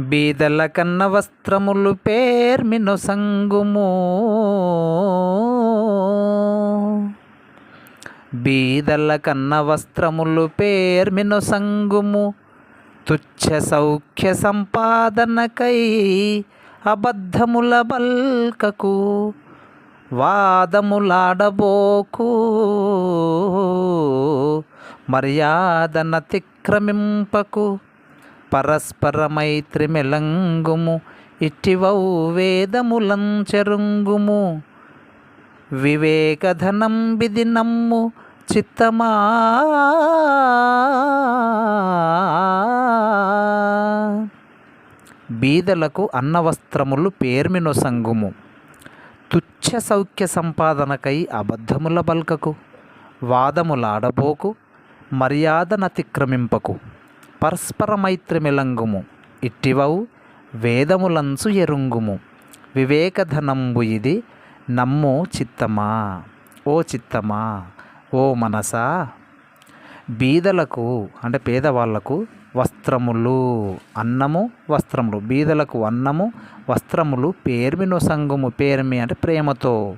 బీదల కన్న వస్త్రములు పేర్మిను సంగుము. బీదల కన్న వస్త్రములు పేర్మిను సంగుము. తుచ్చ సౌఖ్య సంపాదనకై అబద్ధముల బల్కకు వాదములాడబోకు. మర్యాదనతిక్రమింపకు పరస్పర మైత్రి మెలంగుము ఇట్టివౌ వేదములంచెరుంగుము వివేకధనం బిది నమ్ము చిత్తమా. బీదలకు అన్నవస్త్రములు పేర్మినొసంగుము. తుచ్చ సౌఖ్య సంపాదనకై అబద్ధముల బల్కకు వాదములాడబోకు మర్యాదనతిక్రమింపకు. పరస్పర మైత్రిమిలంగుము. ఇట్టివవు వేదములంచు ఎరుంగుము. వివేకధనంబు ఇది నమ్ము చిత్తమా? ఓ చిత్తమా? ఓ మనసా? బీదలకు అంటే పేదవాళ్ళకు వస్త్రములు అన్నము వస్త్రములు. బీదలకు అన్నము వస్త్రములు పేర్మిను సంగుము. పేర్మి అంటే ప్రేమతో.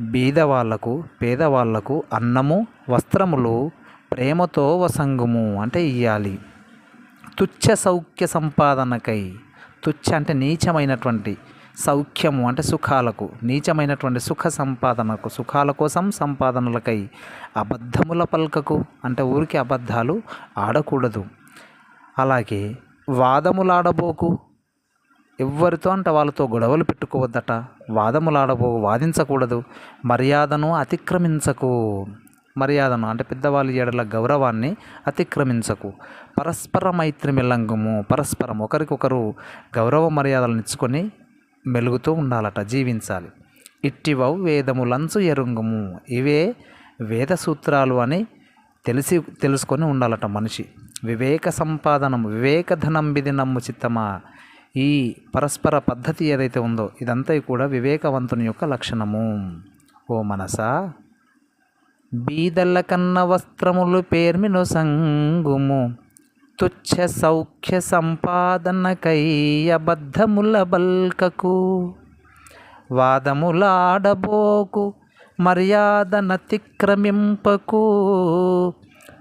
బీదవాళ్ళకు పేదవాళ్ళకు అన్నము వస్త్రములు ప్రేమతో వసంగుము అంటే ఇయ్యాలి. తుచ్చ సౌఖ్య సంపాదనకై తుచ్చ అంటే నీచమైనటువంటి సౌఖ్యము అంటే సుఖాలకు నీచమైనటువంటి సుఖ సంపాదనకు సుఖాల కోసం సంపాదనలకై అబద్ధముల పలకకు అంటే ఊరికి అబద్ధాలు ఆడకూడదు. అలాగే వాదములాడబోకు ఎవరితో అంటే వాళ్ళతో గొడవలు పెట్టుకోవద్దట. వాదములాడబో వాదించకూడదు. మర్యాదను అతిక్రమించకు. మర్యాదను అంటే పెద్దవాళ్ళ ఏడల గౌరవాన్ని అతిక్రమించకు. పరస్పర మైత్రి మిల్లంగము పరస్పరం ఒకరికొకరు గౌరవ మర్యాదలను ఇచ్చుకొని మెలుగుతూ ఉండాలట జీవించాలి. ఇట్టివవు వేదములంచు ఎరుంగుము ఇవే వేద సూత్రాలు అని తెలిసి తెలుసుకొని ఉండాలట మనిషి. వివేక సంపాదనము వివేకధనం బిది నమ్ము చిత్తమా? ఈ పరస్పర పద్ధతి ఏదైతే ఉందో ఇదంతా కూడా వివేకవంతుని యొక్క లక్షణము. ఓ మనసా? బీదల కన్న వస్త్రములు పేర్మిను సంగుము. తుచ్చ సౌఖ్య సంపాదనకై అబద్ధముల బల్కకు. వాదములాడబోకు మర్యాదనతిక్రమింపకు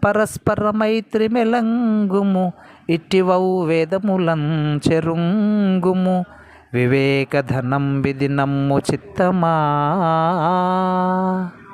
పరస్పర మైత్రి మెలంగుము ఇట్టివౌ వేదములంచెరుంగుము. వివేకధనం విధి నమ్ము చిత్తమా.